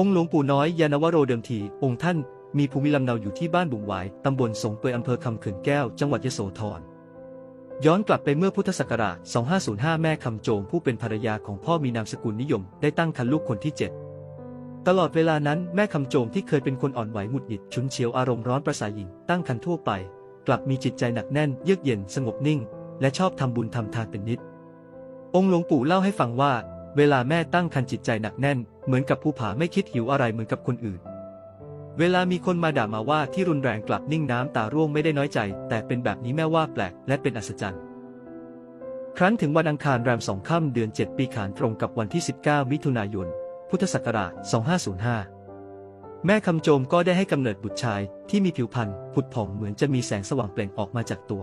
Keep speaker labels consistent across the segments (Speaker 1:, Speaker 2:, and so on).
Speaker 1: องค์หลวงปู่น้อยยานวโรเดิมที องค์ท่านมีภูมิลำเนาอยู่ที่บ้านบุงหวาย ตำบลสงเปยอำเภอคำเขื่อนแก้ว จังหวัดยโสธร ย้อนกลับไปเมื่อพุทธศักราช 2505 แม่คำโจงผู้เป็นภรรยาของพ่อมีนามสกุลนิยม ได้ตั้งครรภ์ลูกคนที่ 7 ตลอดเวลานั้นแม่คำโจงที่เคยเป็นคนอ่อนไหวหงุดหงิดฉุนเฉียวอารมณ์ร้อนประสาหญิงตั้งครรภ์ทั่วไป กลับมีจิตใจหนักแน่น เยือกเย็นสงบนิ่ง และชอบทำบุญทำทานเป็นนิด องค์หลวงปู่เล่าให้ฟังว่า เวลาแม่ตั้งครรภ์จิตใจหนักแน่น เหมือนกับภูผาไม่คิดหิวอะไรเหมือนกับคนอื่น เวลามีคนมาด่ามาว่าที่รุนแรงกลับนิ่งน้ำตาร่วงไม่ได้น้อยใจ แต่เป็นแบบนี้แม่ว่าแปลกและเป็นอัศจรรย์ ครั้นถึงวันอังคารแรมสองค่ำเดือน 7 ปีขานตรงกับวันที่ 19 มิถุนายน พุทธศักราช 2505 แม่คำโจมก็ได้ให้กำเนิดบุตรชายที่มีผิวพรรณผุดผ่องเหมือนจะมีแสงสว่างเปล่งออกมาจากตัว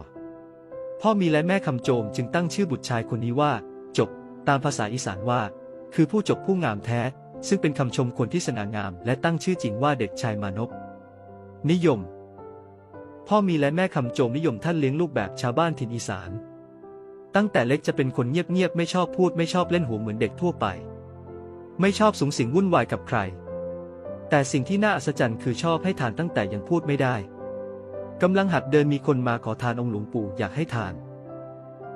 Speaker 1: พ่อมีและแม่คำโจมจึงตั้งชื่อบุตรชายคนนี้ว่า จบ ตามภาษาอีสานว่า คือผู้จบผู้งามแท้ ซึ่งเป็นคำชมคนที่สง่างาม และตั้งชื่อจริงว่าเด็กชายมานพนิยม พ่อมีและแม่คำโจมนิยมท่านเลี้ยงลูกแบบชาวบ้านถิ่นอีสาน ตั้งแต่เล็กจะเป็นคนเงียบๆไม่ชอบพูดไม่ชอบเล่นหัวเหมือนเด็กทั่วไป ไม่ชอบสูงสิงวุ่นวายกับใคร แต่สิ่งที่น่าอัศจรรย์คือชอบให้ทานตั้งแต่ยังพูดไม่ได้กำลังหัดเดินมีคนมาขอทานองค์หลวงปู่อยากให้ทาน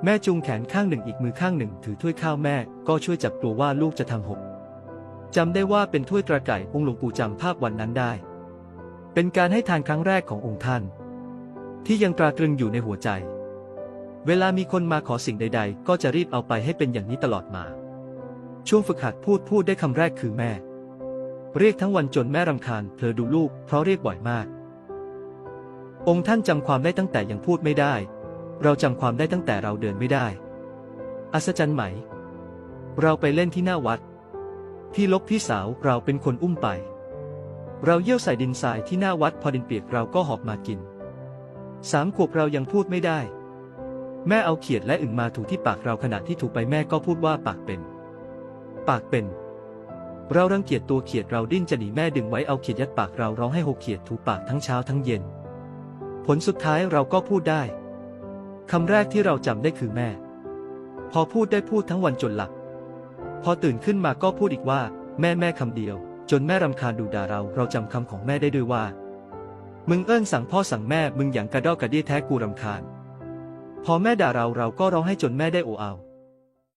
Speaker 1: แม่จูงแขนข้างหนึ่งอีกมือข้างหนึ่ง ถือถ้วยข้าวแม่ก็ช่วยจับกลัวว่าลูกจะทำหก จำได้ว่าเป็นถ้วยตราไก่องค์หลวงปู่จำภาพวันนั้นได้ เป็นการให้ทานครั้งแรกขององค์ท่าน ที่ยังตราตรึงอยู่ในหัวใจ เวลามีคนมาขอสิ่งใด ๆ ก็จะรีบเอาไปให้เป็นอย่างนี้ตลอดมา ช่วงฝึกหัดพูดพูดได้คำแรกคือแม่ เรียกทั้งวันจนแม่รำคาญเธอดูลูกเพราะเรียกบ่อยมาก องค์ท่านจำความได้ตั้งแต่ยังพูดไม่ได้ เราจำความได้ตั้งแต่เราเดินไม่ได้ อัศจรรย์ไหม เราไปเล่นที่หน้าวัด พี่ลบพี่สาวเราเป็นคนอุ้มไป เราเยี่ยวใส่ดินทรายที่หน้าวัดพอดินเปียกเราก็หอบมากิน สามขวบเรายังพูดไม่ได้ แม่เอาเขียดและอึ่งมาถูที่ปากเราขณะที่ถูไปแม่ก็พูดว่าปากเป็น ปากเป็น เรารังเกียจตัวเขียดเราดิ้นจะหนีแม่ดึงไว้เอาเขียดยัดปากเราร้องให้หกเขียดถูปากทั้งเช้าทั้งเย็น ผลสุดท้ายเราก็พูดได้คำแรกที่เราจำได้คือแม่ พอพูดได้พูดทั้งวันจนหลับ พอตื่นขึ้นมาก็พูดอีกว่า แม่แม่คำเดียว จนแม่รำคาญดูด่าเรา เราจำคำของแม่ได้ด้วยว่า มึงเอิ้นสั่งพ่อสั่งแม่มึงอย่างกระดอกกระเดี้ยแท้กูรำคาญ พอแม่ด่าเราเราก็ร้องให้จนแม่ได้โอเอา